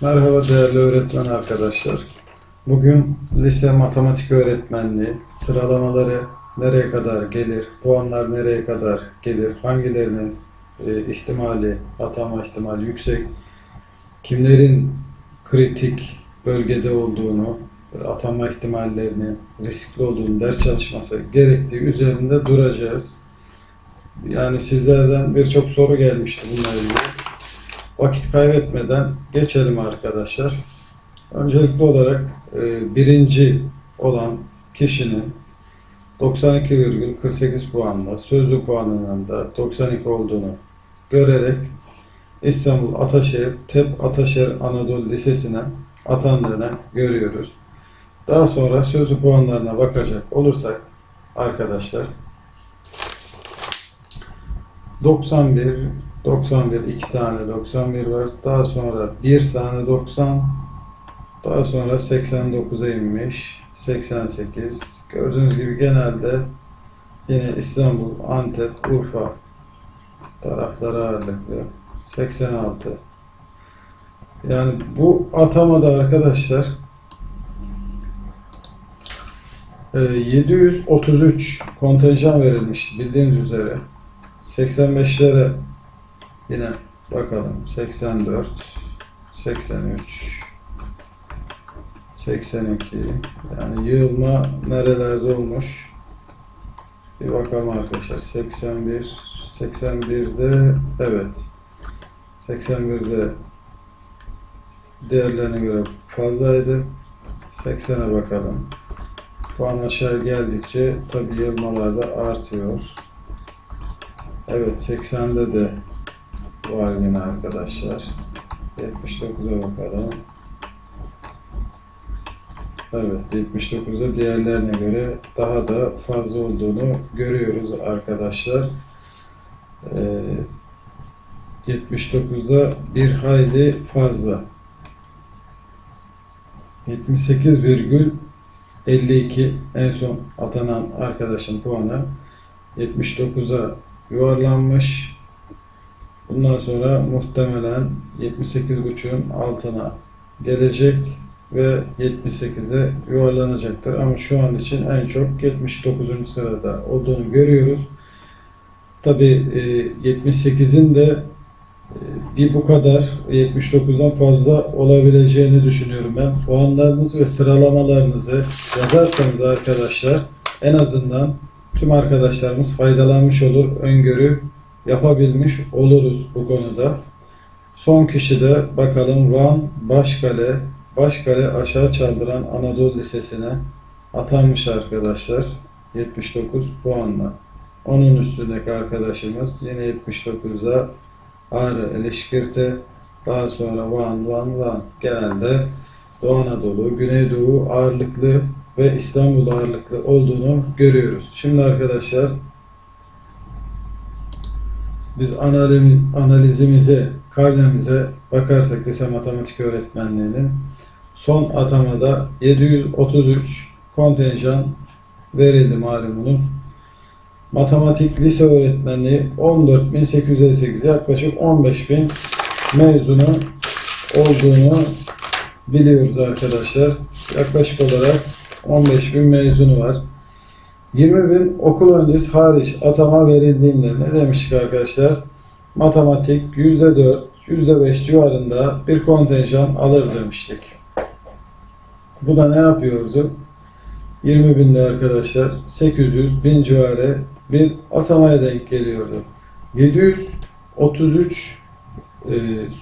Merhaba değerli öğretmen arkadaşlar. Bugün lise matematik öğretmenliği sıralamaları nereye kadar gelir, puanlar nereye kadar gelir, hangilerinin e, ihtimali, atama ihtimali yüksek, kimlerin kritik bölgede olduğunu, atama ihtimallerini, riskli olduğunu, ders çalışması gerektiği üzerinde duracağız. Yani sizlerden birçok soru gelmişti bununla ilgili. Vakit kaybetmeden geçelim arkadaşlar. Öncelikli olarak e, birinci olan kişinin 92,48 puanla sözlü puanının da 92 olduğunu görerek İstanbul Ataşehir TEP Ataşehir Anadolu Lisesi'ne atandığını görüyoruz. Daha sonra sözlü puanlarına bakacak olursak arkadaşlar 91 91 iki tane 91 var. Daha sonra bir tane 90 daha sonra 89'a inmiş. 88. Gördüğünüz gibi genelde yine İstanbul, Antep, Urfa tarafları ağırlıklı. 86. Yani bu atamada arkadaşlar e, 733 kontenjan verilmiş bildiğiniz üzere. 85'lere yine bakalım. 84 83 82 yani yığılma nerelerde olmuş? Bir bakalım arkadaşlar. 81 81'de evet. 81'de diğerlerine göre fazlaydı. 80'e bakalım. Puan aşağı geldikçe tabi yığılmalar da artıyor. Evet 80'de de var yine arkadaşlar 79'a bakalım Evet, 79'da diğerlerine göre daha da fazla olduğunu görüyoruz arkadaşlar. Ee, 79'da bir hayli fazla. 78,52 en son atanan arkadaşın puanı 79'a yuvarlanmış. Bundan sonra muhtemelen 78.5'un altına gelecek ve 78'e yuvarlanacaktır. Ama şu an için en çok 79. sırada olduğunu görüyoruz. Tabi 78'in de e, bir bu kadar 79'dan fazla olabileceğini düşünüyorum ben. Puanlarınızı ve sıralamalarınızı yazarsanız arkadaşlar en azından tüm arkadaşlarımız faydalanmış olur. Öngörü yapabilmiş oluruz bu konuda. Son kişi de bakalım Van Başkale Başkale aşağı çaldıran Anadolu Lisesi'ne atanmış arkadaşlar. 79 puanla. Onun üstündeki arkadaşımız yine 79'da Ağrı Eleşkirte daha sonra Van Van Van genelde Doğu Anadolu, Güneydoğu ağırlıklı ve İstanbul ağırlıklı olduğunu görüyoruz. Şimdi arkadaşlar biz analiz, analizimize, karnemize bakarsak lise matematik öğretmenliğinin son atamada 733 kontenjan verildi malumunuz. Matematik lise öğretmenliği 14.858 yaklaşık 15.000 mezunu olduğunu biliyoruz arkadaşlar. Yaklaşık olarak 15.000 mezunu var. 20.000 okul öncesi hariç atama verildiğinde ne demiştik arkadaşlar? Matematik %4, %5 civarında bir kontenjan alır demiştik. Bu da ne yapıyordu? 20 binde arkadaşlar 800 bin civarı bir atamaya denk geliyordu. 733 e,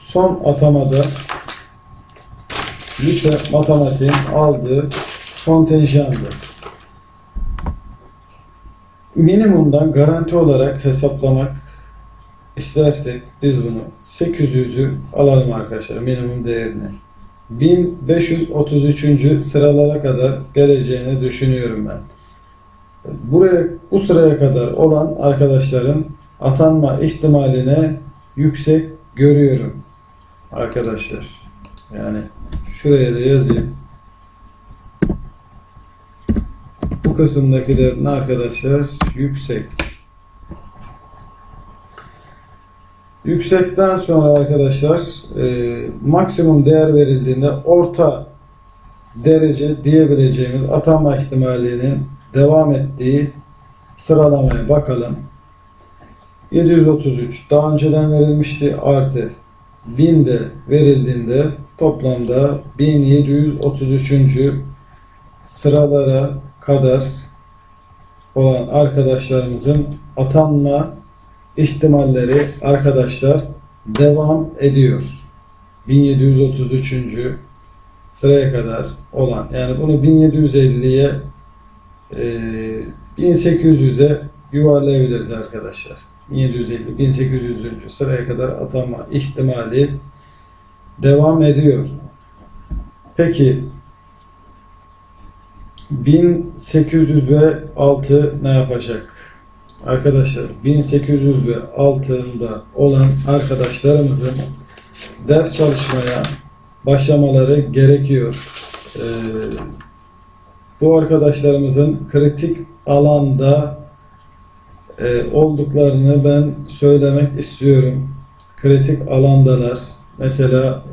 son atamada lise matematiğin aldığı kontenjandı. Minimumdan garanti olarak hesaplamak istersek biz bunu 800'ü alalım arkadaşlar minimum değerini. 1533. sıralara kadar geleceğini düşünüyorum ben. Buraya bu sıraya kadar olan arkadaşların atanma ihtimaline yüksek görüyorum arkadaşlar. Yani şuraya da yazayım. Bu kısımdakilerin arkadaşlar yüksek. Yüksekten sonra arkadaşlar e, maksimum değer verildiğinde orta derece diyebileceğimiz atanma ihtimalinin devam ettiği sıralamaya bakalım. 733 daha önceden verilmişti artı 1000 de verildiğinde toplamda 1733. sıralara kadar olan arkadaşlarımızın atanma ihtimalleri arkadaşlar devam ediyor. 1733. sıraya kadar olan yani bunu 1750'ye e, 1800'e yuvarlayabiliriz arkadaşlar. 1750 1800. sıraya kadar atanma ihtimali devam ediyor. Peki 1800 ve altı ne yapacak? Arkadaşlar 1800 ve olan arkadaşlarımızın ders çalışmaya başlamaları gerekiyor. Ee, bu arkadaşlarımızın kritik alanda e, olduklarını ben söylemek istiyorum. Kritik alandalar. Mesela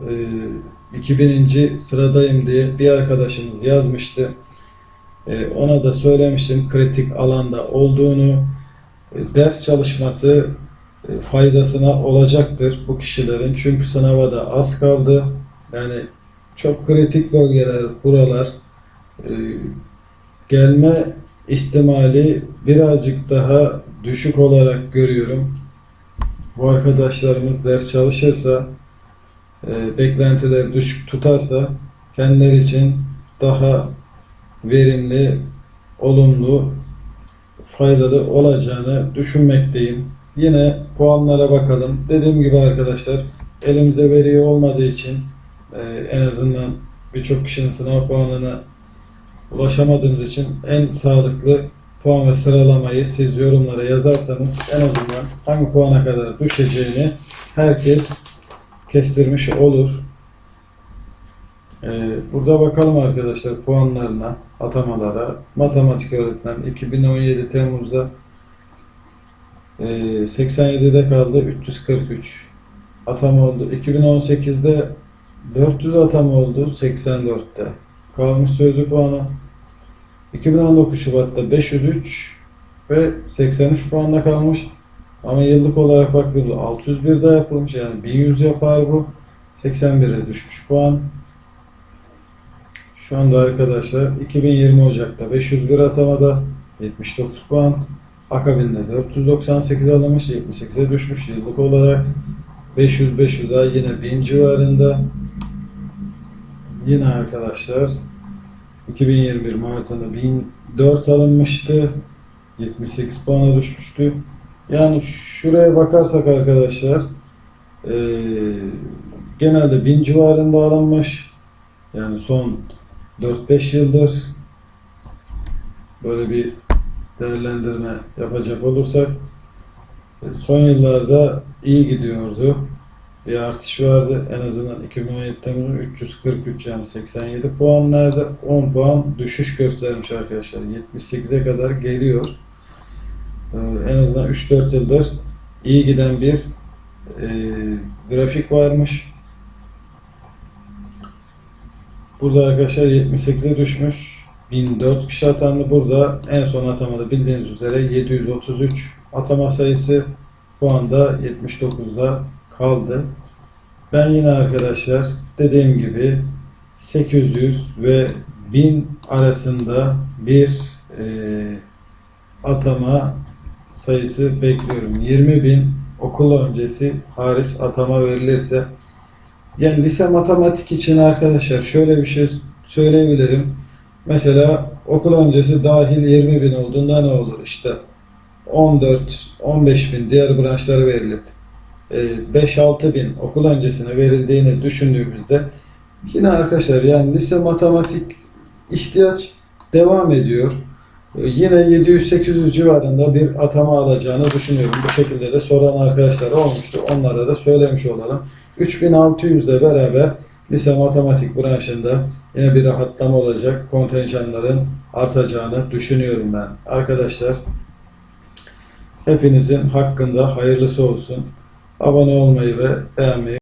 e, 2000. sıradayım diye bir arkadaşımız yazmıştı. E, ona da söylemiştim kritik alanda olduğunu. E, ders çalışması e, faydasına olacaktır bu kişilerin. Çünkü sınava da az kaldı. Yani çok kritik bölgeler buralar. Gelme ihtimali birazcık daha düşük olarak görüyorum. Bu arkadaşlarımız ders çalışırsa, beklentileri düşük tutarsa kendileri için daha verimli, olumlu, faydalı olacağını düşünmekteyim. Yine puanlara bakalım. Dediğim gibi arkadaşlar elimizde veri olmadığı için e, en azından birçok kişinin sınav puanına ulaşamadığımız için en sağlıklı puan ve sıralamayı siz yorumlara yazarsanız en azından hangi puana kadar düşeceğini herkes kestirmiş olur. Ee, burada bakalım arkadaşlar puanlarına, atamalara. Matematik öğretmen 2017 Temmuz'da e, 87'de kaldı 343 atama oldu. 2018'de 400 atama oldu 84'te. Kalmış sözlü puanı 2019 Şubat'ta 503 ve 83 puanla kalmış. Ama yıllık olarak baktığımızda 601 de yapılmış. Yani 1100 yapar bu. 81'e düşmüş puan. Şu anda arkadaşlar 2020 Ocak'ta 501 atamada 79 puan. Akabinde 498 alınmış, 78'e düşmüş yıllık olarak. 500 500 daha yine 1000 civarında. Yine arkadaşlar 2021 Mart'ında 1004 alınmıştı. 78 puana düşmüştü. Yani şuraya bakarsak arkadaşlar eee, genelde 1000 civarında alınmış. Yani son 4-5 yıldır böyle bir değerlendirme yapacak olursak son yıllarda iyi gidiyordu. Bir artış vardı. En azından 2017 Temmuz'un 343 yani 87 puanlarda 10 puan düşüş göstermiş arkadaşlar. 78'e kadar geliyor. Ee, En azından 3-4 yıldır iyi giden bir e, grafik varmış. Burada arkadaşlar 78'e düşmüş. 1004 kişi atandı. Burada en son atamada bildiğiniz üzere 733 atama sayısı puanda 79'da kaldı. Ben yine arkadaşlar dediğim gibi 800 ve 1000 arasında bir e, atama sayısı bekliyorum. 20 bin okul öncesi hariç atama verilirse yani lise matematik için arkadaşlar şöyle bir şey söyleyebilirim. Mesela okul öncesi dahil 20 bin olduğunda ne olur? İşte 14-15 bin diğer branşlara verilip e, 5-6 bin okul öncesine verildiğini düşündüğümüzde yine arkadaşlar yani lise matematik ihtiyaç devam ediyor. E, Yine 700-800 civarında bir atama alacağını düşünüyorum. Bu şekilde de soran arkadaşlar olmuştu. Onlara da söylemiş olalım. 3600 ile beraber lise matematik branşında yine bir rahatlama olacak. Kontenjanların artacağını düşünüyorum ben. Arkadaşlar hepinizin hakkında hayırlısı olsun. abone olmayı ve beğenmeyi